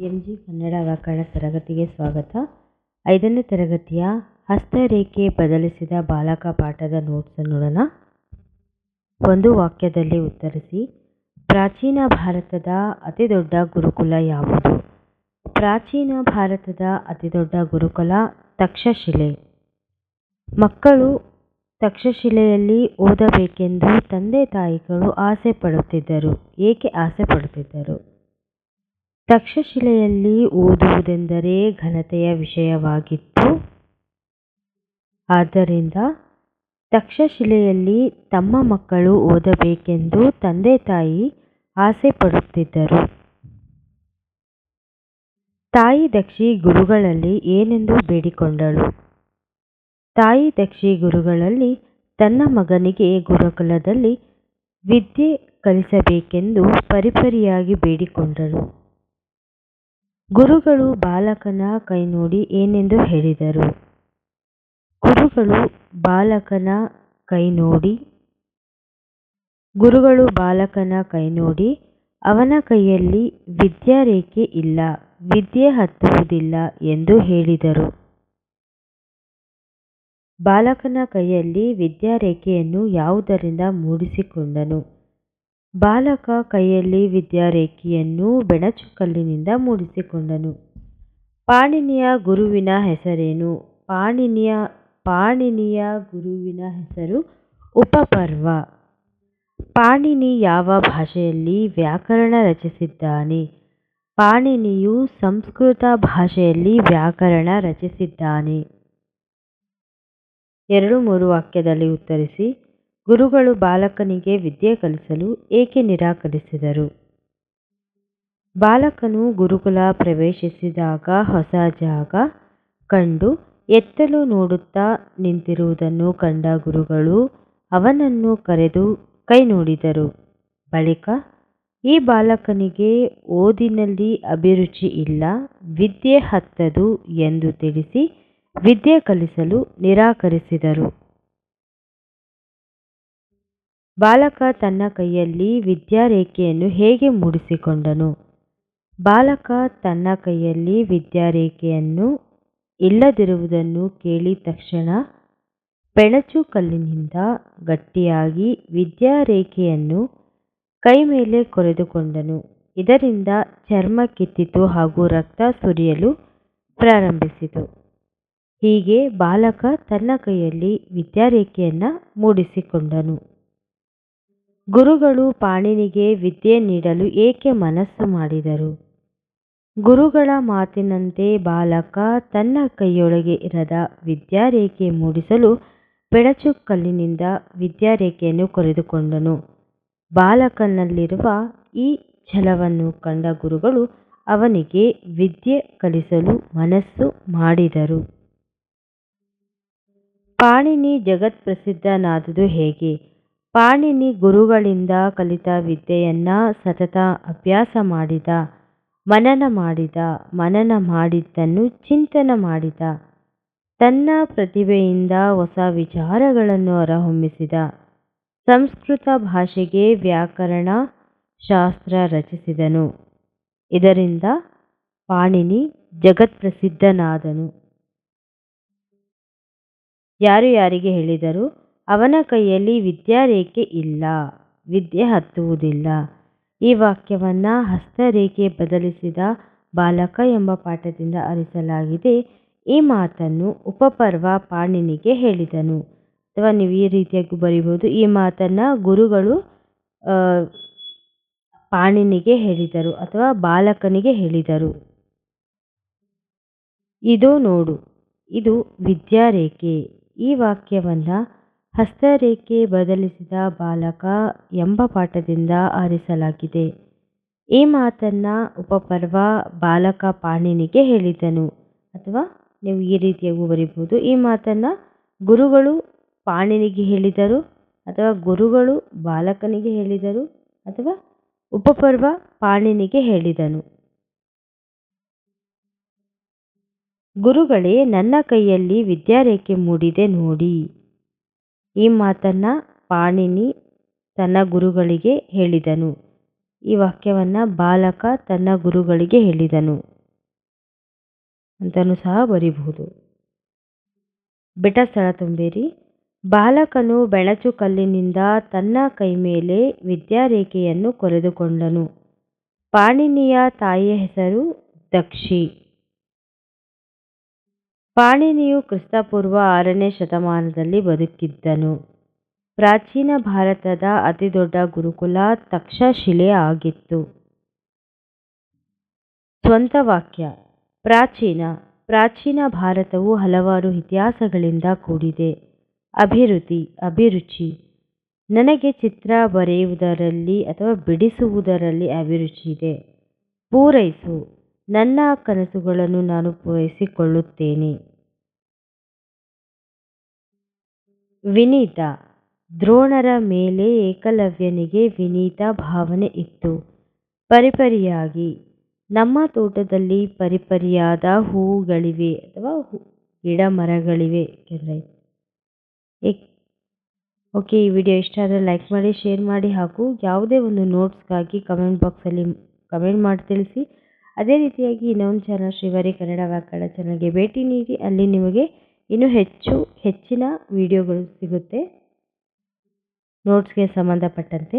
M G Kannada ವ್ಯಾಕರಣ ತರಗತಿಗೆ ಸ್ವಾಗತ. ಐದನೇ ತರಗತಿಯ ಹಸ್ತರೇಖೆ ಬದಲಿಸಿದ ಬಾಲಕ ಪಾಠದ ನೋಟ್ಸನ್ನು ನೋಡೋಣ. ಒಂದು ವಾಕ್ಯದಲ್ಲಿ ಉತ್ತರಿಸಿ, ಪ್ರಾಚೀನ ಭಾರತದ ಅತಿದೊಡ್ಡ ಗುರುಕುಲ ಯಾವುದು? ಪ್ರಾಚೀನ ಭಾರತದ ಅತಿದೊಡ್ಡ ಗುರುಕುಲ ತಕ್ಷಶಿಲೆ. ಮಕ್ಕಳು ತಕ್ಷಶಿಲೆಯಲ್ಲಿ ಓದಬೇಕೆಂದು ತಂದೆ ತಾಯಿಗಳು ಆಸೆ ಪಡುತ್ತಿದ್ದರು, ಏಕೆ ಆಸೆ ಪಡುತ್ತಿದ್ದರು? ತಕ್ಷಶಿಲೆಯಲ್ಲಿ ಓದುವುದೆಂದರೆ ಘನತೆಯ ವಿಷಯವಾಗಿತ್ತು. ಆದ್ದರಿಂದ ತಕ್ಷಶಿಲೆಯಲ್ಲಿ ತಮ್ಮ ಮಕ್ಕಳು ಓದಬೇಕೆಂದು ತಂದೆ ತಾಯಿ ಆಸೆ ಪಡುತ್ತಿದ್ದರು ತಾಯಿ ದಕ್ಷಿ ಗುರುಗಳಲ್ಲಿ ಏನೆಂದು ಬೇಡಿಕೊಂಡಳು? ತಾಯಿ ದಕ್ಷಿ ಗುರುಗಳಲ್ಲಿ ತನ್ನ ಮಗನಿಗೆ ಗುರುಕುಲದಲ್ಲಿ ವಿದ್ಯೆ ಕಲಿಸಬೇಕೆಂದು ಪರಿಪರಿಯಾಗಿ ಬೇಡಿಕೊಂಡಳು. ಗುರುಗಳು ಬಾಲಕನ ಕೈ ನೋಡಿ ಏನೆಂದು ಹೇಳಿದರು. ಗುರುಗಳು ಬಾಲಕನ ಕೈ ನೋಡಿ ಗುರುಗಳು ಬಾಲಕನ ಕೈ ನೋಡಿ ಅವನ ಕೈಯಲ್ಲಿ ವಿದ್ಯಾರೇಖೆ ಇಲ್ಲ, ವಿದ್ಯೆ ಹತ್ತುವುದಿಲ್ಲ ಎಂದು ಹೇಳಿದರು. ಬಾಲಕನ ಕೈಯಲ್ಲಿ ವಿದ್ಯಾರೇಖೆಯನ್ನು ಯಾವುದರಿಂದ ಮೂಡಿಸಿಕೊಂಡನು? ಬಾಲಕ ಕೈಯಲ್ಲಿ ವಿದ್ಯಾರೇಖೆಯನ್ನು ಬೆಣಚುಕಲ್ಲಿನಿಂದ ಮೂಡಿಸಿಕೊಂಡನು. ಪಾಣಿನಿಯ ಗುರುವಿನ ಹೆಸರೇನು? ಪಾಣಿನಿಯ ಪಾಣಿನಿಯ ಗುರುವಿನ ಹೆಸರು ಉಪಪರ್ವ. ಪಾಣಿನಿ ಯಾವ ಭಾಷೆಯಲ್ಲಿ ವ್ಯಾಕರಣ ರಚಿಸಿದ್ದಾನೆ? ಪಾಣಿನಿಯು ಸಂಸ್ಕೃತ ಭಾಷೆಯಲ್ಲಿ ವ್ಯಾಕರಣ ರಚಿಸಿದ್ದಾನೆ. ಎರಡು ಮೂರು ವಾಕ್ಯದಲ್ಲಿ ಉತ್ತರಿಸಿ. ಗುರುಗಳು ಬಾಲಕನಿಗೆ ವಿದ್ಯೆ ಕಲಿಸಲು ಏಕೆ ನಿರಾಕರಿಸಿದರು? ಬಾಲಕನು ಗುರುಕುಲ ಪ್ರವೇಶಿಸಿದಾಗ ಹೊಸ ಜಾಗ ಕಂಡು ಎತ್ತಲು ನೋಡುತ್ತಾ ನಿಂತಿರುವುದನ್ನು ಕಂಡ ಗುರುಗಳು ಅವನನ್ನು ಕರೆದು ಕೈ ನೋಡಿದರು ಬಳಿಕ, ಈ ಬಾಲಕನಿಗೆ ಓದಿನಲ್ಲಿ ಅಭಿರುಚಿ ಇಲ್ಲ, ವಿದ್ಯೆ ಹತ್ತದು ಎಂದು ತಿಳಿಸಿ ವಿದ್ಯೆ ಕಲಿಸಲು ನಿರಾಕರಿಸಿದರು. ಬಾಲಕ ತನ್ನ ಕೈಯಲ್ಲಿ ವಿದ್ಯಾರೇಖೆಯನ್ನು ಹೇಗೆ ಮೂಡಿಸಿಕೊಂಡನು? ಬಾಲಕ ತನ್ನ ಕೈಯಲ್ಲಿ ವಿದ್ಯಾರೇಖೆಯನ್ನು ಇಲ್ಲದಿರುವುದನ್ನು ಕೇಳಿದ ತಕ್ಷಣ ಪೆಣಚು ಕಲ್ಲಿನಿಂದ ಗಟ್ಟಿಯಾಗಿ ವಿದ್ಯಾರೇಖೆಯನ್ನು ಕೈ ಮೇಲೆ ಕೊರೆದುಕೊಂಡನು. ಇದರಿಂದ ಚರ್ಮ ಕಿತ್ತಿತು ಹಾಗೂ ರಕ್ತ ಸುರಿಯಲು ಪ್ರಾರಂಭಿಸಿತು. ಹೀಗೆ ಬಾಲಕ ತನ್ನ ಕೈಯಲ್ಲಿ ವಿದ್ಯಾರೇಖೆಯನ್ನು ಮೂಡಿಸಿಕೊಂಡನು. ಗುರುಗಳು ಪಾಣಿನಿಗೆ ವಿದ್ಯೆ ನೀಡಲು ಏಕೆ ಮನಸ್ಸು ಮಾಡಿದರು? ಗುರುಗಳ ಮಾತಿನಂತೆ ಬಾಲಕ ತನ್ನ ಕೈಯೊಳಗೆ ಇರದ ವಿದ್ಯಾರೇಖೆ ಮೂಡಿಸಲು ಬೆಳಚು ಕಲ್ಲಿನಿಂದ ವಿದ್ಯಾರೇಖೆಯನ್ನು ಕೊರೆದುಕೊಂಡನು. ಬಾಲಕನಲ್ಲಿರುವ ಈ ಛಲವನ್ನು ಕಂಡ ಗುರುಗಳು ಅವನಿಗೆ ವಿದ್ಯೆ ಕಲಿಸಲು ಮನಸ್ಸು ಮಾಡಿದರು. ಪಾಣಿನಿ ಜಗತ್ಪ್ರಸಿದ್ಧನಾದುದು ಹೇಗೆ? ಪಾಣಿನಿ ಗುರುಗಳಿಂದ ಕಲಿತ ವಿದ್ಯೆಯನ್ನ ಸತತ ಅಭ್ಯಾಸ ಮಾಡಿದ, ಮನನ ಮಾಡಿದ, ಮನನ ಮಾಡಿದ್ದನ್ನು ಚಿಂತನ ಮಾಡಿದ, ತನ್ನ ಪ್ರತಿಭೆಯಿಂದ ಹೊಸ ವಿಚಾರಗಳನ್ನು ಹೊರಹೊಮ್ಮಿಸಿದ, ಸಂಸ್ಕೃತ ಭಾಷೆಗೆ ವ್ಯಾಕರಣ ಶಾಸ್ತ್ರ ರಚಿಸಿದನು. ಇದರಿಂದ ಪಾಣಿನಿ ಜಗತ್ಪ್ರಸಿದ್ಧನಾದನು. ಯಾರು ಯಾರಿಗೆ ಹೇಳಿದರು? ಅವನ ಕೈಯಲ್ಲಿ ವಿದ್ಯಾರೇಖೆ ಇಲ್ಲ, ವಿದ್ಯೆ ಹತ್ತುವುದಿಲ್ಲ. ಈ ವಾಕ್ಯವನ್ನು ಹಸ್ತರೇಖೆ ಬದಲಿಸಿದ ಬಾಲಕ ಎಂಬ ಪಾಠದಿಂದ ಅರಿಸಲಾಗಿದೆ. ಈ ಮಾತನ್ನು ಉಪಪರ್ವ ಪಾಣಿನಿಗೆ ಹೇಳಿದನು. ಅಥವಾ ನೀವು ಈ ರೀತಿಯಾಗಿ ಬರಿಬೋದು ಈ ಮಾತನ್ನು ಗುರುಗಳು ಪಾಣಿನಿಗೆ ಹೇಳಿದರು ಅಥವಾ ಬಾಲಕನಿಗೆ ಹೇಳಿದರು. ಇದು ನೋಡು, ಇದು ವಿದ್ಯಾರೇಖೆ. ಈ ವಾಕ್ಯವನ್ನು ಹಸ್ತರೇಖೆ ಬದಲಿಸಿದ ಬಾಲಕ ಎಂಬ ಪಾಠದಿಂದ ಆರಿಸಲಾಗಿದೆ. ಈ ಮಾತನ್ನ ಉಪಪರ್ವ ಬಾಲಕ ಪಾಣಿನಿಗೆ ಹೇಳಿದನು. ಅಥವಾ ನೀವು ಈ ರೀತಿಯಾಗೂ ಬರಿಬೋದು ಈ ಮಾತನ್ನ ಗುರುಗಳು ಪಾಣಿನಿಗೆ ಹೇಳಿದರು, ಅಥವಾ ಗುರುಗಳು ಬಾಲಕನಿಗೆ ಹೇಳಿದರು, ಅಥವಾ ಉಪಪರ್ವ ಪಾಣಿನಿಗೆ ಹೇಳಿದನು. ಗುರುಗಳೇ, ನನ್ನ ಕೈಯಲ್ಲಿ ವಿದ್ಯಾರೇಖೆ ಮೂಡಿದೆ ನೋಡಿ. ಈ ಮಾತನ್ನು ಪಾಣಿನಿ ತನ್ನ ಗುರುಗಳಿಗೆ ಹೇಳಿದನು. ಈ ವಾಕ್ಯವನ್ನು ಬಾಲಕ ತನ್ನ ಗುರುಗಳಿಗೆ ಹೇಳಿದನು. ಅಂತಲೂ ಸಹ ಬರೀಬಹುದು. ಬೆಟ್ಟ ಸ್ಥಳ ತುಂಬೇರಿ. ಬಾಲಕನು ಬೆಳಚು ಕಲ್ಲಿನಿಂದ ತನ್ನ ಕೈ ಮೇಲೆ ವಿದ್ಯಾರೇಖೆಯನ್ನು ಕೊರೆದುಕೊಂಡನು. ಪಾಣಿನಿಯ ತಾಯಿಯ ಹೆಸರು ದಕ್ಷಿ. ಪಾಣಿನಿಯು ಕ್ರಿಸ್ತಪೂರ್ವ ಆರನೇ ಶತಮಾನದಲ್ಲಿ ಬದುಕಿದ್ದನು. ಪ್ರಾಚೀನ ಭಾರತದ ಅತಿದೊಡ್ಡ ಗುರುಕುಲ ತಕ್ಷಶಿಲೆ ಆಗಿತ್ತು. ಸ್ವಂತ ವಾಕ್ಯ ಪ್ರಾಚೀನ ಪ್ರಾಚೀನ ಭಾರತವು ಹಲವಾರು ಇತಿಹಾಸಗಳಿಂದ ಕೂಡಿದೆ. ಅಭಿವೃದ್ಧಿ, ಅಭಿರುಚಿ, ನನಗೆ ಚಿತ್ರ ಬರೆಯುವುದರಲ್ಲಿ ಅಥವಾ ಬಿಡಿಸುವುದರಲ್ಲಿ ಅಭಿರುಚಿ ಇದೆ. ಪೂರೈಸು ನನ್ನ ಕನಸುಗಳನ್ನು ನಾನು ಪೂರೈಸಿಕೊಳ್ಳುತ್ತೇನೆ. ವಿನೀತ. ದ್ರೋಣರ ಮೇಲೆ ಏಕಲವ್ಯನಿಗೆ ವಿನೀತ ಭಾವನೆ ಇತ್ತು. ಪರಿಪರಿಯಾಗಿ. ನಮ್ಮ ತೋಟದಲ್ಲಿ ಪರಿಪರಿಯಾದ ಹೂವುಗಳಿವೆ ಅಥವಾ ಗಿಡ ಮರಗಳಿವೆ ಓಕೆ, ಈ ವಿಡಿಯೋ ಇಷ್ಟ ಆದರೆ ಲೈಕ್ ಮಾಡಿ, ಶೇರ್ ಮಾಡಿ ಹಾಗೂ ಯಾವುದೇ ಒಂದು ನೋಟ್ಸ್ಗಾಗಿ ಕಮೆಂಟ್ ಬಾಕ್ಸಲ್ಲಿ ಕಮೆಂಟ್ ಮಾಡಿ ತಿಳಿಸಿ. ಅದೇ ರೀತಿಯಾಗಿ ಇನ್ನೊಂದು ಚಾನಲ್ ಶ್ರೀವಾರಿ ಕನ್ನಡ ವ್ಯಾಕರಣ ಚಾನಲ್ಗೆ ಭೇಟಿ ನೀಡಿ, ಅಲ್ಲಿ ನಿಮಗೆ ಇನ್ನೂ ಹೆಚ್ಚು ಹೆಚ್ಚಿನ ವಿಡಿಯೋಗಳು ಸಿಗುತ್ತೆ. ನೋಟ್ಸ್ಗೆ ಸಂಬಂಧಪಟ್ಟಂತೆ.